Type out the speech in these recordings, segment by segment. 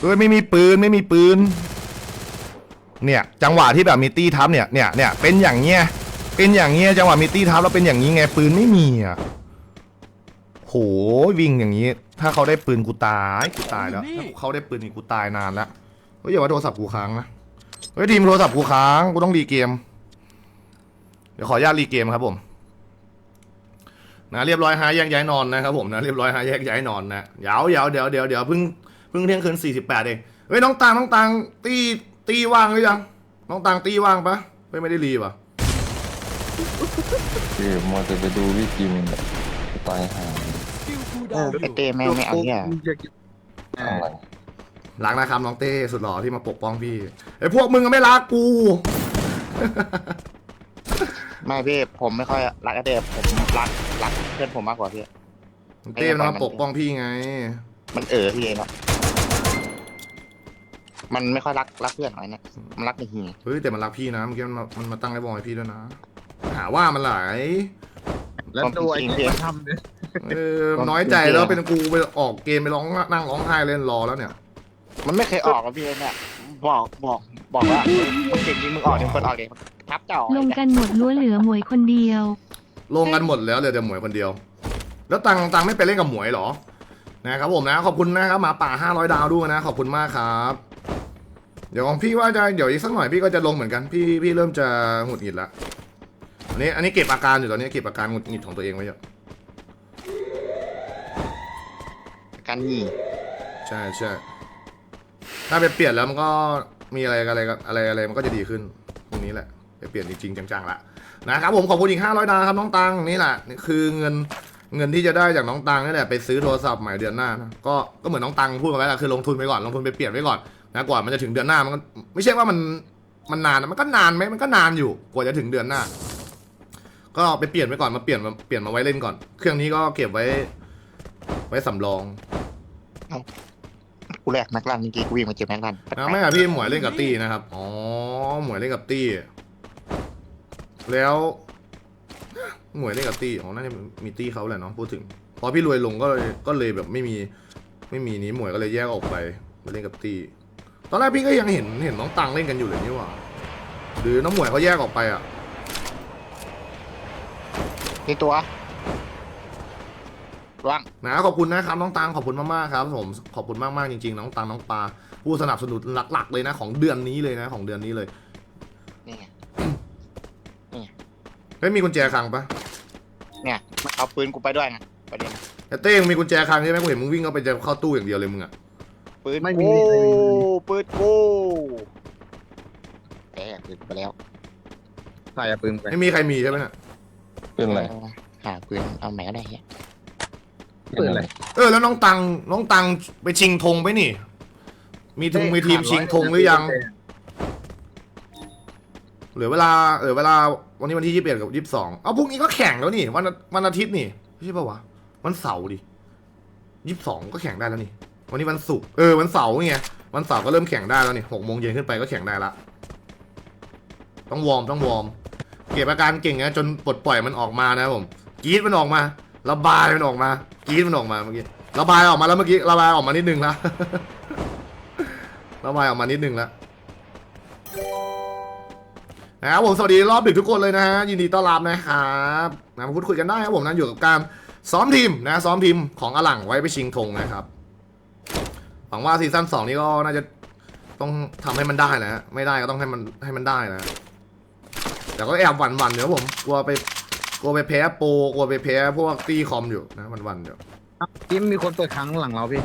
เอ้ยไม่มีปืนไม่มีปืน เนี่ยจังหวะที่แบบมีตี้ทับเนี่ยเนี่ยเนี่ยเป็นอย่างเงี้ยเป็นอย่างเงี้ยจังหวะมีตี้ทับแล้วเป็นอย่างนี้ไงปืนไม่มีอะโหวิ่งอย่างนี้ ถ้าเขาได้ปืนกูตายกูตายแล้วถ้าเขาได้ปืนนี่กูตายนานแล้วเฮ้ยอย่าว่าโทรศัพท์กูค้างนะเฮ้ยทีมโทรศัพท์กูค้างกูต้องรีเกม เดี๋ยวขออนุญาตรีเกมครับผมนะเรียบร้อยฮะแยกย้ายนอนนะครับผมนะเรียบร้อยฮะแยกย้ายนอนนะเดี๋ยวเดี๋ยวเดี๋ยวเดี๋ยวเดี๋ยวเพิ่ง เพิ่งเที่ยงคืนสี่สิบแปดเองเฮ้ยน้องตังน้องตังตีตีว่างหรือยัง น้องตังตีว่างปะเฮ้ยไม่ได้รีปะคือมัวแต่ไปดูพี่กิมตายหาเออไอเต้แม่งไม่เอาเนี่ยอะไรรักนะครับน้องเต้สุดหล่อที่มาปกป้องพี่ไอ้พวกมึงก็ไม่รักกู ไม่พี่ผมไม่ค่อยรักไอเต้ผมรักรักเพื่อนผมมากกว่าพี่น้องเต้มันมาปกป้องพี่ไง มันเออพี่เองเนาะ มันไม่ค่อยรักรักเพื่อนหน่อยเนี่ยมันรักในหีเฮ้ยแต่มันรักพี่นะเมื่อกี้มันมามันมาตั้งไอ้บอลให้พี่ด้วยนะ หาว่ามันหลายแล้วตัวไอ้ที่มันทำเนี่ยเออน้อยใจแล้วเป็นกูไปออกเกมไปร้องนั่งร้องไห้เล่นรอแล้วเนี่ย มันไม่เคยออกกับพี่เนี่ยบอกบอกบอกว่ามึงเก่งจริงมึงออกเดี๋ยวคนออกเองทับเจ้าลงกันหมดล้วนเหลือหมวยคนเดียว ลงกันหมดแล้วเหลือแต่หมวยคนเดียว แล้วตังตังไม่ไปเล่นกับหมวยเหรอนะครับผมนะขอบคุณนะครับหมาป่าห้าร้อยดาวด้วยนะ ขอบคุณมากครับเดี๋ยวของพี่ว่าจะเดี๋ยวอีกสักหน่อยพี่ก็จะลงเหมือนกันพี่พี่เริ่มจะหงุดหงิดละอันนี้อันนี้เก็บอาการอยู่ตอนนี้เก็บอาการหงุดหงิดของตัวเองไว้เยอะการหีใช่ใช่ถ้าไปเปลี่ยนแล้วมันก็มีอะไรอะไรอะไรอะไรมันก็จะดีขึ้นตรงนี้แหละไปเปลี่ยนจริงๆจังๆละนะครับผมขอบคุณอีกห้าร้อยดาวครับน้องตังนี่แหละนี่คือเงินเงินที่จะได้จากน้องตังนี่แหละไปซื้อโทรศัพท์ใหม่เดือนหน้านะก็ก็เหมือนน้องตังพูดมาไว้แหละคือลงทุนไปก่อนลงทุนไปเปลี่ยนไว้ก่อน นะกว่ามันจะถึงเดือนหน้ามันก็ไม่ใช่ว่ามันมันนานนะมันก็นานไหมมันก็นานอยู่กว่าจะถึงเดือนหน้า ก็ไปเปลี่ยนไว้ก่อนมาเปลี่ยนมาเปลี่ยนมาไว้เล่นก่อน เครื่องนี้ก็เก็บไว้ ไว้สำรองกูแรกนักลั่นเมื่อกี้กูวิ่งมาเจอแม็กลั่นนะไม่อะพี่หมวยเล่นกับตี้นะครับอ๋อหมวยเล่นกับตี้แล้วหมวยเล่นกับตี้อ๋อน่าจะมีตี้เขาแหละเนาะพูดถึงพอพี่รวยลงก็เลยก็เลยแบบไม่มี ไม่มีนี้หมวยก็เลยแยกออกไปมาเล่นกับตี้ ตอนแรกพี่ก็ยังเห็นเห็นน้องตังเล่นกันอยู่เลยนี่หว่า หรือน้องหมวยเขาแยกออกไปอะนี่ตัวว่างนะขอบคุณนะครับน้องตังขอบคุณมากๆครับผมขอบคุณมากๆจริงๆน้องตังน้องปลาผู้สนับสนุนหลัก ๆ เลยนะ ของเดือนนี้เลยนะ ของเดือนนี้เลยนี่ไงเฮ้ยมีกุญแจคลังปะเนี่ยมันเอาปืนกูไปด้วยไงประเด็นแต่เต้มึงมีกุญแจคลังใช่ไหมกูเห็นมึงวิ่งเข้าไปจะเข้าตู้อย่างเดียวเลยมึงอะ ปืนไม่มี กูไม่มีปืนกูแกปืนไปแล้วใส่ปืนไปไม่มีใครมีใช่ไหมเนี่ยเป็นไรเอาหาปืนเอาแหมได้เฮียปืนอะไร เออแล้วน้องตังน้องตังไปชิงธงไปนี่ มีทุงมีทีมชิงธงหรือยัง เหลือเวลาเหลือเวลาวันนี้วันที่ยี่สิบเอ็ดกับยี่สิบสองเอาพรุ่งนี้ก็แข่งแล้วนี่ วันวันอาทิตย์นี่ไม่ใช่ปะวะวันเสาร์ดิยี่สิบสองก็แข่งได้แล้วนี่ วันนี้วันศุกร์เออวันเสาร์ไงวันเสาร์ก็เริ่มแข่งได้แล้วนี่หกโมงเย็นขึ้นไปก็แข่งได้ละต้องวอร์มต้องวอร์มเก็บอาการเก่งนะจนปลดปล่อยมันออกมานะผมกรีดมันออกมา ระบายมันออกมากรีดมันออกมาเมื่อกี้ระบายออกมาแล้วเมื่อกี้ระบายออกมานิดนึงละระบายออกมานิดนึงละนะครับผมสวัสดีรอบดึกทุกคนเลยนะฮะยินดีต้อนรับนะครับนะมาพูดคุยกันได้ครับผมนะอยู่กับการซ้อมทีมนะซ้อมทีมของอลังไว้ไปชิงธงนะครับ หวังว่าซีซั่นสองนี้ก็น่าจะต้องทำให้มันได้นะฮะไม่ได้ก็ต้องให้มันให้มันได้นะแต่ก็แอบหวั่นๆเดี๋ยวผมกลัวไปกลัวไปแพ้โปรกลัวไปแพ้พวกตีคอมอยู่นะหวันๆเดี๋ยวที่มีคนเปิดครั้งหลังเราพี่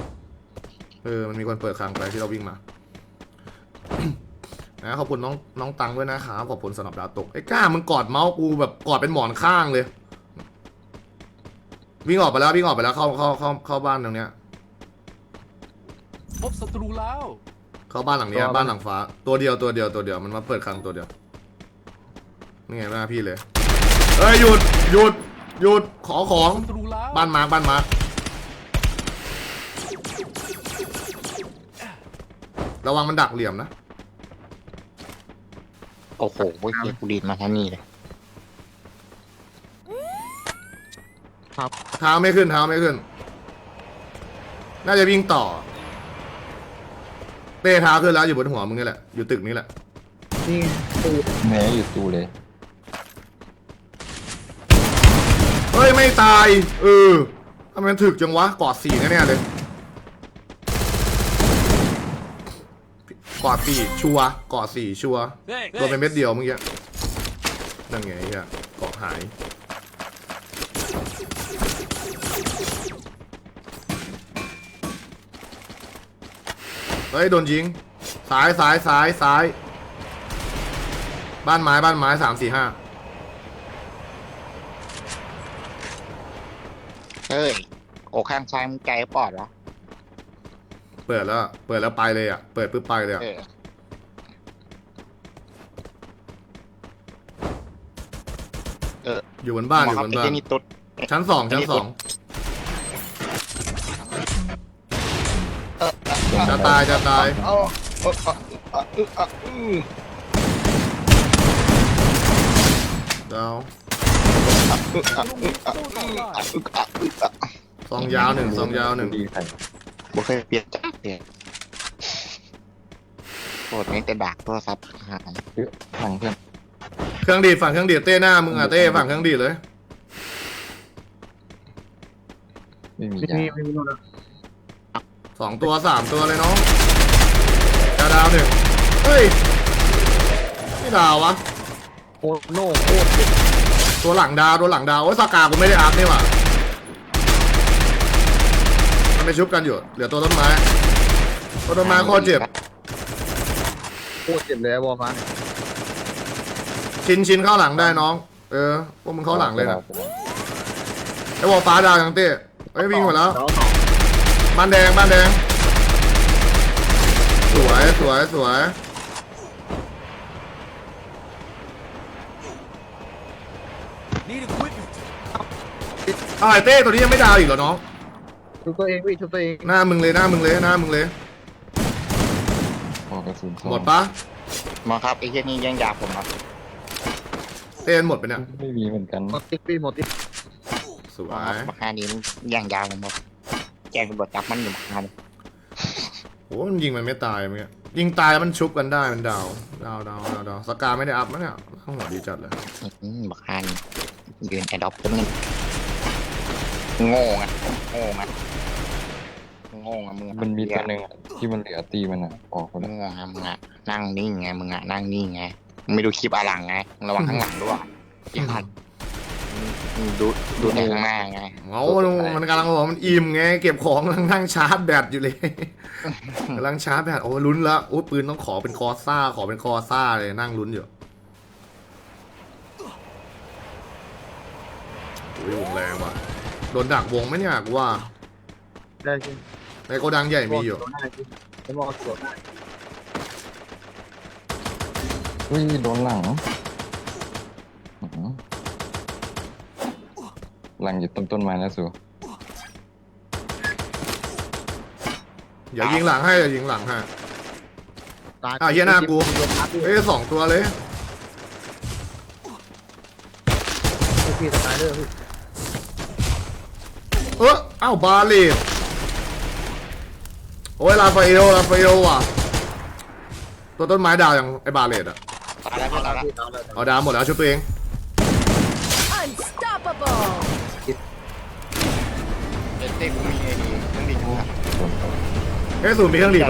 เออมันมีคนเปิดคลังไปที่เราวิ่งมานะขอบคุณน้องน้องตังด้วยนะครับขอบคุณสำหรับดาวตกไอ้ก้ามึงกอดเมาส์กูแบบกอดเป็นหมอนข้างเลยวิ่งออกไปแล้ววิ่งออกไปแล้วเข้าเข้าเข้าเข้าบ้านตรงเนี้ย พบศัตรูแล้ว เข้าบ้านหลังเนี้ยบ้านหลังฟ้า ตัวเดียวตัวเดียวตัวเดียวมันมาเปิดคลังตัวเดียวนี่ไงหน้าพี่เลยเอ้ยหยุดหยุดหยุดขอของศัตรูแล้วบ้านมาร์คบ้านมาร์คระวังมันดักเหลี่ยมนะโอ้โหเฮียกูดีดมาท่านี่เลย เท้าไม่ขึ้นเท้าไม่ขึ้น น่าจะวิ่งต่อ เต้เท้าขึ้นแล้วอยู่บนหัวมึงนี่แหละ อยู่ตึกนี้แหละ นี่ตูดแม้อยู่ตู้เลย เฮ้ย ไม่ตาย เออทำไมมันถึกจังวะ กอดสี่แน่ๆเลย กอดสี่ชัวร์กอดสี่ชัวร์โดนเป็นเม็ดเดียวเมื่อกี้นั่นไงไอ้เฮียเกาะหาย เฮ้ยโดนยิงซ้ายซ้ายซ้ายซ้าย บ้านไม้บ้านไม้สามสี่ห้าเฮ้ยโอกข้างซ้ายมึงไกลปอดเหรอเปิดแล้ว เปิดแล้วไปเลยอะ เปิดปุ๊บไปเลยอะ เออเอออยู่บนบ้านหอมยู่ครับบนไอ้บ้านเจนี่ตุ๊ด ชั้นสองชั้นสอง เออเออ จะตายจะตายเอาเออเออเออเออเออเออดาวซองยาวหนึ่งซองยาวหนึ่งดีใครบ่เคยเปลี่ยนจ้าเปลี่ยนโคตรนี้แต่ดักโทรศัพท์หายฟังเพื่อนเครื่องดีดฝั่งเครื่องดีดเต้หน้ามึงอะเต้ฝั่งเครื่องดีดเลยไม่มีไม่ยมีไม่มี สองตัวสามตัวเลยน้องดาวดาวหนึ่งเฮ้ยไม่ดาววะ โคตรโน่โคตรเจ็บตัวหลังดาวตัวหลังดาวโอ้ยสกากูไม่ได้อัพนี่หว่ามันไปชุบกันอยู่ เหลือตัวต้นไม้ตัวต้นไม้โคตรเจ็บ โคตรเจ็บเลยอะวอลฟ้าเนี่ยชินชินเข้าหลังได้น้อง เออพวกมึงเข้าหลังเลยนะไอ้วอลฟ้าดาวยังเต้ไอ้ยวิ่งหมดแล้วน้องสอง บ้านแดงบ้านแดง สวยสวยสวยอะไรเต้ตัวนี้ยังไม่ดาวอีกเหรอน้องชุบตัวเองพี่ชุบตัวเองหน้ามึงเลยหน้ามึงเลยหน้ามึงเลยพอกระสุนสองหมดปะหมอครับไอ้เหี้ยนี่ยังยาผมครับเต้นหมดไปเนี่ยไม่มีเหมือนกัน หมดติ๊กพี่หมดติ๊กสวหมอย ครับบักฮานี้มันยังยาผมครับ แจ้งตำรวจจับมันอยู่บักฮานี่โอ้มันยิงมันไม่ตายเมื่อกี้ยิงตายแล้วมันชุบกันได้มันดาวดาวดาวดาวดาวสกาไม่ได้อัพมั้งเนี่ยข้างหัวดีจัดเลยอืมบักฮานี่ยืนแอดดอปเป็นงโง่ไงโง่ไงโง่ไงมึงอะมันมีตัวหนึ่งอะที่มันเหลือตีมันอะออกคนโง่ไงมึงอะนั่งนิ่งไงมึงอะนั่งนิ่งไงมึงไม่ดูคลิปอาหลังไงมึงระวังข้างหลังด้วยอีพันมึง ดูดูแต่ข้างหน้าไงเอามันกำลังบอกมันอิ่มไงเก็บของกำลังนั่งชาร์จแบตอยู่เลยกำลังชาร์จแบตโอ้ลุ้นละโอ้ปืนต้องขอเป็นคอซ่า ขอเป็นคอซ่าเลยนั่งลุ้นอยู่โอ้ยวงแรงว่ะโดนดักวงไหมเนี่ยกูว่าได้จริงในโกดังใหญ่มีอยู่ได้จริงไอ้วอลสวนได้เฮ้ยโดนหลัง หลังอยู่ต้นต้นไม้แล้วสูอย่ายิงหลังให้อย่ายิงหลังให้ตายอะเหี้ยหน้ากูโดนทับพี่เอ้ยสองตัวเลยพี่สไตล์เดอร์พี่เออเอ้าบาเลตโอ้ยลาฟาเอลลาฟาเอลว่ะตัวต้นไม้ดาวอย่างไอ้บาเลตอะตายแล้วเอาตายละแล้วพี่เอาละเอาดาวหมดแล้วชุดตัวเอง Unstoppable! เด็กๆกูมีไอ้ดีต้องดีจังครับโดนเฮ้ยสูนมีเครื่องดีดวะ